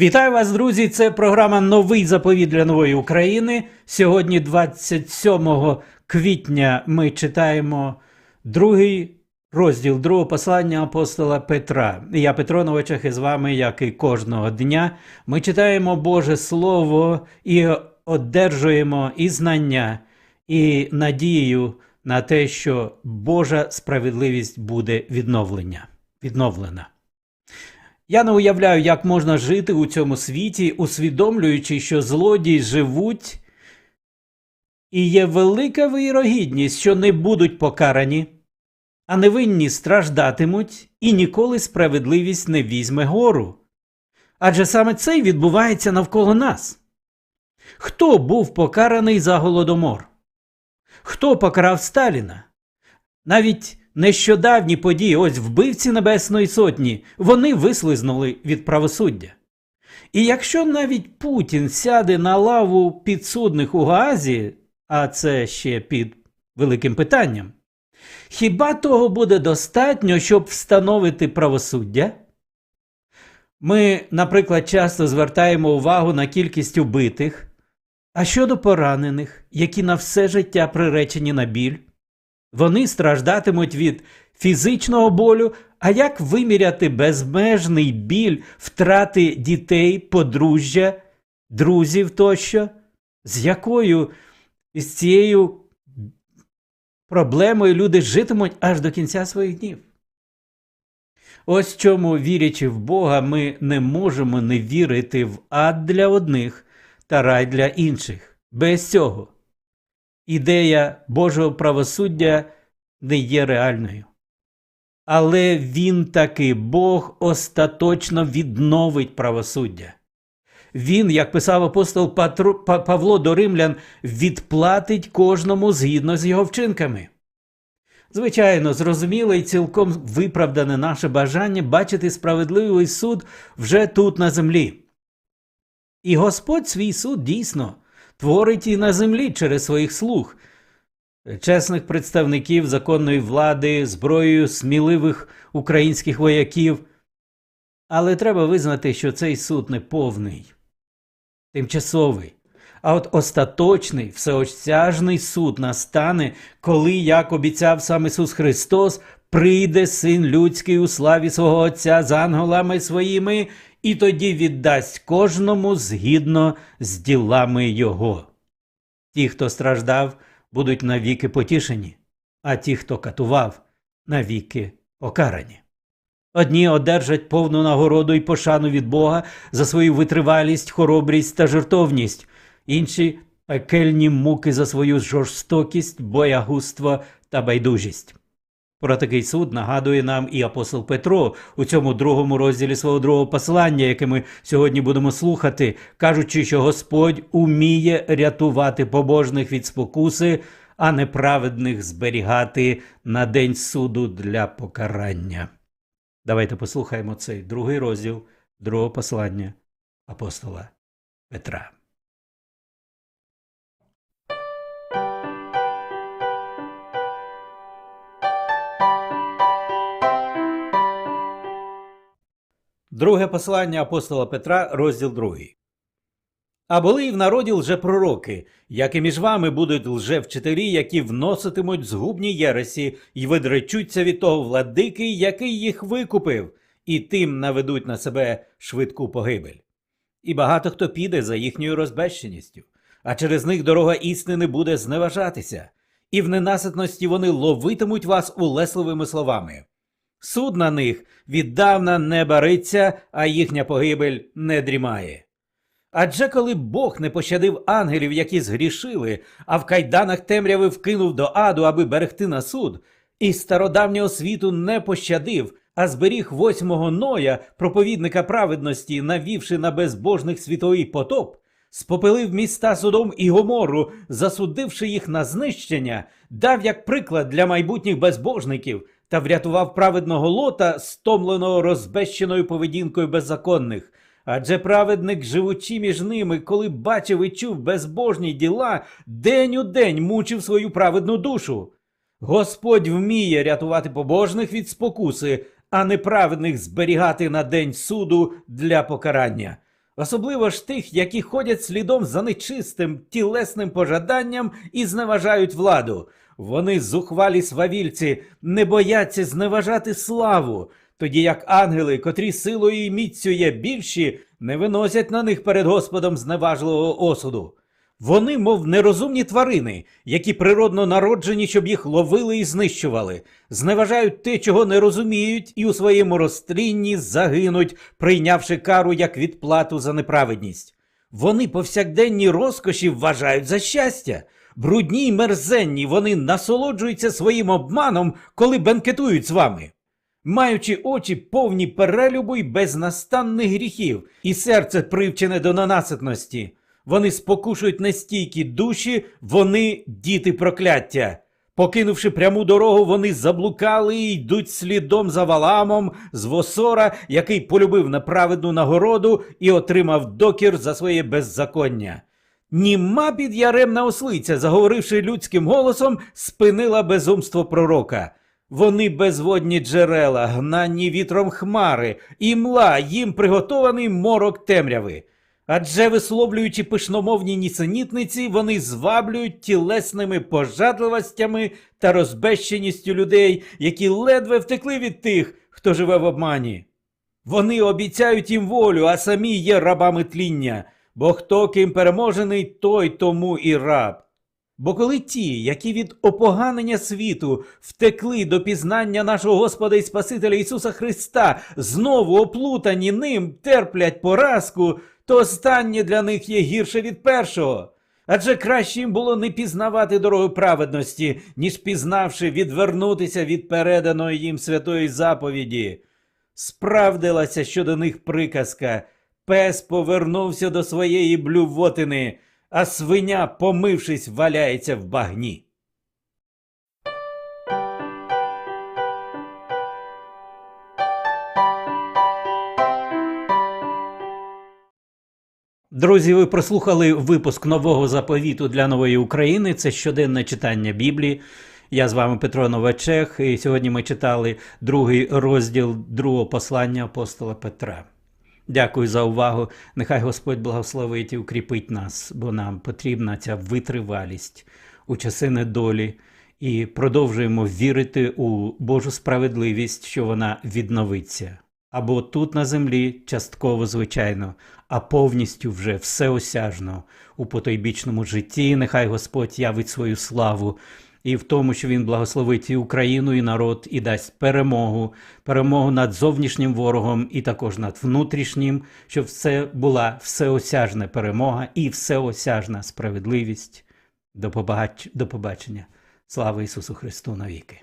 Вітаю вас, друзі! Це програма Новий заповіт для нової України. Сьогодні, 27 квітня, ми читаємо другий розділ другого послання апостола Петра. Я Петро Новичах і з вами, як і кожного дня, ми читаємо Боже Слово і одержуємо і знання, і надію на те, що Божа справедливість буде відновлення, відновлена. Я не уявляю, як можна жити у цьому світі, усвідомлюючи, що злодії живуть, і є велика вирогідність, що не будуть покарані, а невинні страждатимуть, і ніколи справедливість не візьме гору. Адже саме це й відбувається навколо нас. Хто був покараний за голодомор? Хто покарав Сталіна? Навіть нещодавні події, ось вбивці Небесної Сотні, вони вислизнули від правосуддя. І якщо навіть Путін сяде на лаву підсудних у Гаазі, а це ще під великим питанням, хіба того буде достатньо, щоб встановити правосуддя? Ми, наприклад, часто звертаємо увагу на кількість убитих, а щодо поранених, які на все життя приречені на біль, вони страждатимуть від фізичного болю. А як виміряти безмежний біль втрати дітей, подружжя, друзів тощо? З якою з цією проблемою люди житимуть аж до кінця своїх днів? Ось чому, вірячи в Бога, ми не можемо не вірити в ад для одних та рай для інших. Без цього ідея Божого правосуддя не є реальною. Але він таки Бог остаточно відновить правосуддя. Він, як писав апостол Павло до римлян, відплатить кожному згідно з його вчинками. Звичайно, зрозуміле і цілком виправдане наше бажання бачити справедливий суд вже тут на землі. І Господь свій суд дійсно творить і на землі через своїх слуг, чесних представників законної влади, зброєю сміливих українських вояків. Але треба визнати, що цей суд не повний, тимчасовий. А от остаточний, всеосяжний суд настане, коли, як обіцяв сам Ісус Христос, прийде Син людський у славі свого Отця з ангелами своїми, і тоді віддасть кожному згідно з ділами Його. Ті, хто страждав, будуть навіки потішені, а ті, хто катував, навіки покарані. Одні одержать повну нагороду і пошану від Бога за свою витривалість, хоробрість та жертовність, інші пекельні муки за свою жорстокість, боягузтво та байдужість. Про такий суд нагадує нам і апостол Петро у цьому другому розділі свого другого послання, яке ми сьогодні будемо слухати, кажучи, що Господь уміє рятувати побожних від спокуси, а неправедних зберігати на день суду для покарання. Давайте послухаємо цей другий розділ другого послання апостола Петра. Друге послання апостола Петра, розділ 2. А були і в народі лжепророки, як і між вами будуть лжевчителі, які вноситимуть згубні єресі і видречуться від того владики, який їх викупив, і тим наведуть на себе швидку погибель. І багато хто піде за їхньою розбещеністю, а через них дорога істини буде зневажатися, і в ненаситності вони ловитимуть вас улесливими словами. Суд на них віддавна не бариться, а їхня погибель не дрімає. Адже коли Бог не пощадив ангелів, які згрішили, а в кайданах темряви вкинув до аду, аби берегти на суд, і стародавнього світу не пощадив, а зберіг восьмого Ноя, проповідника праведності, навівши на безбожних світовий потоп, спопилив міста Содом і Гомору, засудивши їх на знищення, дав як приклад для майбутніх безбожників та врятував праведного лота, стомленого розбещеною поведінкою беззаконних. Адже праведник, живучи між ними, коли бачив і чув безбожні діла, день у день мучив свою праведну душу. Господь вміє рятувати побожних від спокуси, а неправедних зберігати на день суду для покарання. Особливо ж тих, які ходять слідом за нечистим тілесним пожаданням і зневажають владу. Вони зухвалі свавільці, не бояться зневажати славу, тоді як ангели, котрі силою і міцю є більші, не виносять на них перед Господом зневажливого осуду. Вони, мов нерозумні тварини, які природно народжені, щоб їх ловили і знищували, зневажають те, чого не розуміють, і у своєму розтлінні загинуть, прийнявши кару як відплату за неправедність. Вони повсякденні розкоші вважають за щастя. Брудні й мерзенні вони насолоджуються своїм обманом, коли бенкетують з вами. Маючи очі повні перелюбу й безнастанних гріхів, і серце привчене до ненаситності, вони спокушують нестійкі душі, вони діти прокляття. Покинувши пряму дорогу, вони заблукали і йдуть слідом за Валамом з Восора, який полюбив неправедну нагороду і отримав докір за своє беззаконня. Німа підяремна ослиця, заговоривши людським голосом, спинила безумство пророка. Вони безводні джерела, гнані вітром хмари, і мла їм приготований морок темряви. Адже висловлюючи пишномовні нісенітниці, вони зваблюють тілесними пожадливостями та розбещеністю людей, які ледве втекли від тих, хто живе в обмані. Вони обіцяють їм волю, а самі є рабами тління, бо хто ким переможений, той тому і раб. Бо коли ті, які від опоганення світу втекли до пізнання нашого Господа і Спасителя Ісуса Христа, знову оплутані ним терплять поразку, то останнє для них є гірше від першого. Адже краще їм було не пізнавати дорогу праведності, ніж пізнавши відвернутися від переданої їм святої заповіді. Справдилася щодо них приказка. Пес повернувся до своєї блювотини, а свиня, помившись, валяється в багні. Друзі, ви прослухали випуск нового заповіту для нової України. Це щоденне читання Біблії. Я з вами Петро Новачех, і сьогодні ми читали другий розділ другого послання апостола Петра. Дякую за увагу. Нехай Господь благословить і укріпить нас, бо нам потрібна ця витривалість у часи недолі. І продовжуємо вірити у Божу справедливість, що вона відновиться. Або тут на землі, частково, звичайно, а повністю вже всеосяжно у потойбічному житті. Нехай Господь явить свою славу і в тому, що Він благословить і Україну, і народ, і дасть перемогу, перемогу над зовнішнім ворогом, і також над внутрішнім, щоб це була всеосяжна перемога і всеосяжна справедливість. До побач- До побачення. Слава Ісусу Христу навіки!